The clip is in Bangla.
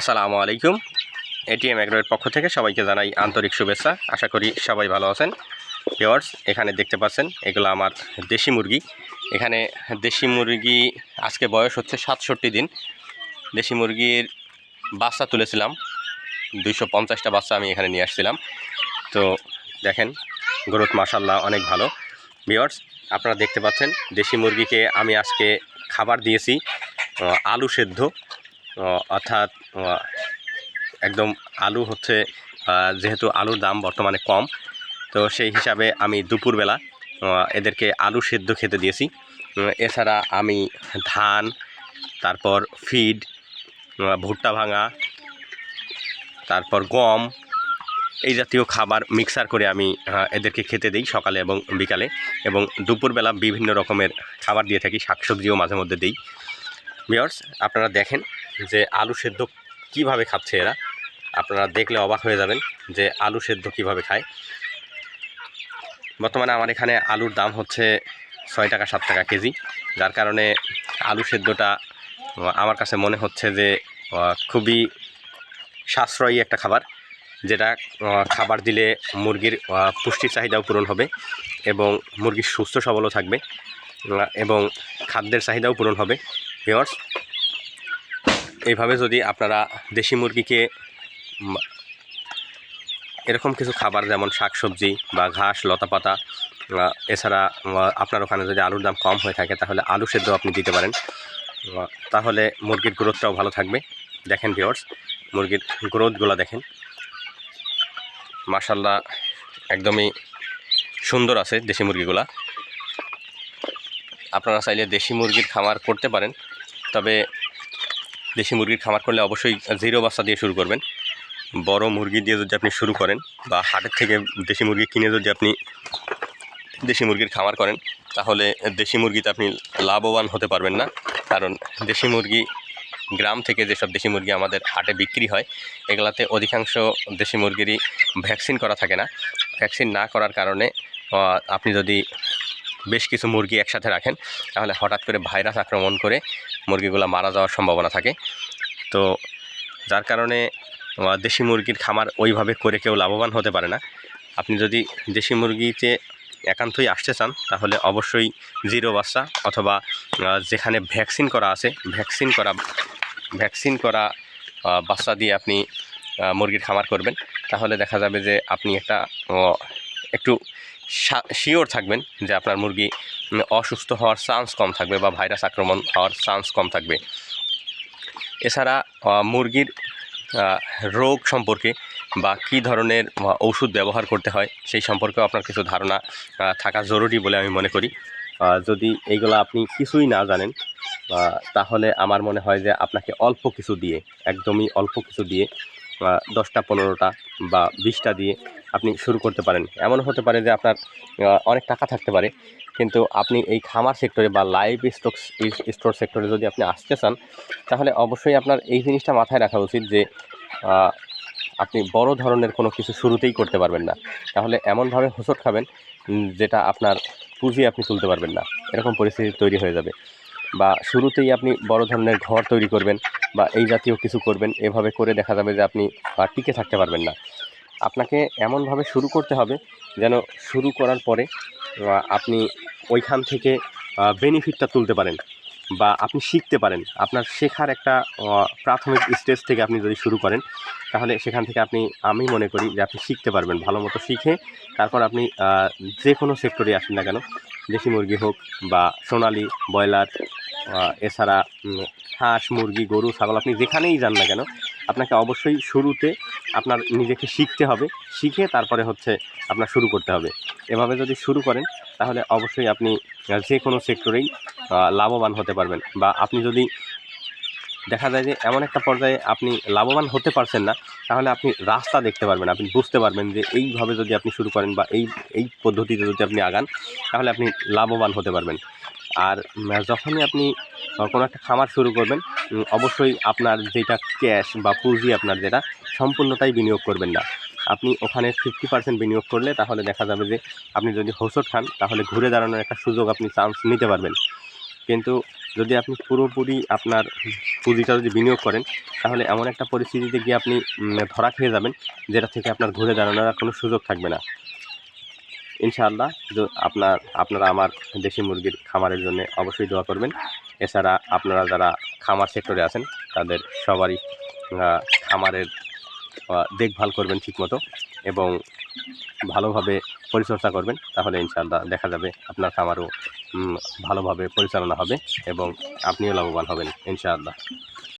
আসসালামু আলাইকুম। এটিএম অ্যাগ্রোয়ের পক্ষ থেকে সবাইকে জানাই আন্তরিক শুভেচ্ছা। আশা করি সবাই ভালো আছেন। ভিওয়ার্স এখানে দেখতে পাচ্ছেন, এগুলো আমার দেশি মুরগি। এখানে দেশি মুরগি আজকে বয়স হচ্ছে সাতষট্টি দিন। দেশি মুরগির বাচ্চা তুলেছিলাম। দুইশো পঞ্চাশটা বাচ্চা আমি এখানে নিয়ে আসছিলাম। তো দেখেন, গ্রোথ মাসাল্লাহ অনেক ভালো। ভিওয়ার্স আপনারা দেখতে পাচ্ছেন, দেশি মুরগিকে আমি আজকে খাবার দিয়েছি, আলু সেদ্ধ অর্থাৎ একদম আলু হচ্ছে যেহেতু আলুর দাম বর্তমানে কম, তো সেই হিসাবে আমি দুপুরবেলা এদেরকে আলু সেদ্ধ খেতে দিয়েছি। এছাড়া আমি ধান, তারপর ফিড ভুট্টা ভাঙা, তারপর গম, এই জাতীয় খাবার মিক্সার করে আমি এদেরকে খেতে দিই সকালে এবং বিকালে এবং দুপুরবেলা বিভিন্ন রকমের খাবার দিয়ে থাকি, শাকসবজিও মাঝে মধ্যে দিই। ভিওর্স আপনারা দেখেন যে আলু সেদ্ধ কীভাবে খাচ্ছে এরা? আপনারা দেখলে অবাক হয়ে যাবেন যে আলু সেদ্ধ কীভাবে খায়। বর্তমানে আমার এখানে আলুর দাম হচ্ছে ছয় টাকা, সাত টাকা কেজি। যার কারণে আলু সেদ্ধটা আমার কাছে মনে হচ্ছে যে খুবই সাশ্রয়ী একটা খাবার, যেটা খাবার দিলে মুরগির পুষ্টির চাহিদাও পূরণ হবে এবং মুরগির সুস্থ সবলও থাকবে এবং খাদ্যের চাহিদাও পূরণ হবে। ভিওর্স এইভাবে যদি আপনারা দেশি মুরগিকে এরকম কিছু খাবার যেমন শাকসবজি বা ঘাস, লতাপাতা এছাড়া আপনার ওখানে যদি আলুর দাম কম হয়ে থাকে, তাহলে আলু সেদ্ধ আপনি দিতে পারেন। তাহলে মুরগির গ্রোথটাও ভালো থাকবে। দেখেন ভিওর্স মুরগির গ্রোথগুলো দেখেন। মার্শাল্লাহ একদমই সুন্দর আছে দেশি মুরগিগুলা। আপনারা চাইলে দেশি মুরগির খামার করতে পারেন। তবে দেশি মুরগির খামার করলে অবশ্যই জিরো বাচ্চা দিয়ে শুরু করবেন। বড় মুরগি দিয়ে যদি আপনি শুরু করেন বা হাটের থেকে দেশি মুরগি কিনে যদি আপনি দেশি মুরগির খামার করেন, তাহলে দেশি মুরগিতে আপনি লাভবান হতে পারবেন না। কারণ দেশি মুরগি গ্রাম থেকে যেসব দেশি মুরগি আমাদের হাটে বিক্রি হয়, এগুলাতে অধিকাংশ দেশি মুরগিরই ভ্যাকসিন করা থাকে না। ভ্যাকসিন না করার কারণে আপনি যদি বেশ কিছু মুরগি একসাথে রাখেন। তাহলে হঠাৎ করে ভাইরাস আক্রমণ করে মুরগিগুলো মারা যাওয়ার সম্ভাবনা থাকে। তো যার কারণে দেশি মুরগির খামার ওইভাবে করে কেউ লাভবান হতে পারে না। আপনি যদি দেশি মুরগিতে একান্তই আসতে চান, তাহলে অবশ্যই জিরো বাচ্চা অথবা যেখানে ভ্যাকসিন করা আছে, ভ্যাকসিন করা ভ্যাকসিন করা বাচ্চা দিয়ে আপনি মুরগির খামার করবেন। তাহলে দেখা যাবে যে আপনি একটা একটু শিওর থাকবেন যে আপনার মুরগি অসুস্থ হওয়ার চান্স কম থাকবে বা ভাইরাস আক্রমণ হওয়ার চান্স কম থাকবে। এছাড়া মুরগির রোগ সম্পর্কে বা কী ধরনের ওষুধ ব্যবহার করতে হয় সেই সম্পর্কেও আপনার কিছু ধারণা থাকা জরুরি বলে আমি মনে করি। যদি এইগুলো আপনি কিছুই না জানেন তাহলে আমার মনে হয় যে আপনাকে অল্প কিছু দিয়ে, একদমই অল্প কিছু দিয়ে দশটা, পনেরোটা বা বিশটা দিয়ে আপনি শুরু করতে পারেন। এমন হতে পারে যে আপনার অনেক টাকা থাকতে পারে। কিন্তু আপনি এই খামার সেক্টরে বা লাইভ স্টক স্টোর সেক্টরে যদি আপনি আসতে চান, তাহলে অবশ্যই আপনার এই জিনিসটা মাথায় রাখা উচিত যে আপনি বড় ধরনের কোনো কিছু শুরুতেই করতে পারবেন না। তাহলে এমনভাবে হোঁচট খাবেন যেটা আপনার পুঁজি আপনি তুলতে পারবেন না। এরকম পরিস্থিতি তৈরি হয়ে যাবে। বা শুরুতেই আপনি বড় ধরনের ঘর তৈরি করবেন বা এই জাতীয় কিছু করবেন, এভাবে করে দেখা যাবে যে আপনি টিকে থাকতে পারবেন না। আপনাকে এমনভাবে শুরু করতে হবে যেন শুরু করার পরে আপনি ওইখান থেকে বেনিফিটটা তুলতে পারেন বা আপনি শিখতে পারেন। আপনার শেখার একটা প্রাথমিক স্টেজ থেকে আপনি যদি শুরু করেন, তাহলে সেখান থেকে আপনি, আমি মনে করি যে আপনি শিখতে পারবেন। ভালো মতো শিখে তারপর আপনি যে কোনো সেক্টরে আসেন না কেন, দেশি মুরগি হোক বা সোনালি, ব্রয়লার এছাড়া হাঁস, মুরগি, গরু, ছাগল, আপনি যেখানেই যান না কেন, আপনাকে অবশ্যই শুরুতে আপনার নিজেকে শিখতে হবে, শিখে তারপরে হচ্ছে আপনার শুরু করতে হবে। এভাবে যদি শুরু করেন, তাহলে অবশ্যই আপনি যে কোনো সেক্টরেই লাভবান হতে পারবেন। বা আপনি যদি দেখা যায় যে এমন একটা পর্যায়ে আপনি লাভবান হতে পারছেন না, তাহলে আপনি রাস্তা দেখতে পারবেন, আপনি বুঝতে পারবেন যে এইভাবে যদি আপনি শুরু করেন বা এই এই পদ্ধতিতে যদি আপনি আগান, তাহলে আপনি লাভবান হতে পারবেন। আর যখনই আপনি কোনো একটা খামার শুরু করবেন অবশ্যই আপনার যেটা ক্যাশ বা পুঁজি আপনার যেটা, সম্পূর্ণটাই বিনিয়োগ করবেন না। আপনি ওখানে ফিফটি পার্সেন্ট বিনিয়োগ করলে তাহলে দেখা যাবে যে, আপনি যদি হোঁচট খান, তাহলে ঘুরে দাঁড়ানোর একটা সুযোগ আপনি চান্স নিতে পারবেন। কিন্তু যদি আপনি পুরোপুরি আপনার পুঁজিটা যদি বিনিয়োগ করেন, তাহলে এমন একটা পরিস্থিতিতে গিয়ে আপনি ধরা খেয়ে যাবেন, যেটা থেকে আপনার ঘুরে দাঁড়ানোর আর কোনো সুযোগ থাকবে না। ইনশাআল্লাহ আপনার, আপনারা আমার দেশি মুরগির খামারের জন্য অবশ্যই দোয়া করবেন। এছাড়া আপনারা যারা খামার সেক্টরে আছেন, তাদের সবারই খামারের দেখভাল করবেন ঠিকমতো এবং ভালোভাবে পরিচর্যা করবেন, তাহলে ইনশাআল্লাহ দেখা যাবে আপনার খামারও ভালোভাবে পরিচালনা হবে এবং আপনিও লাভবান হবেন, ইনশাআল্লাহ।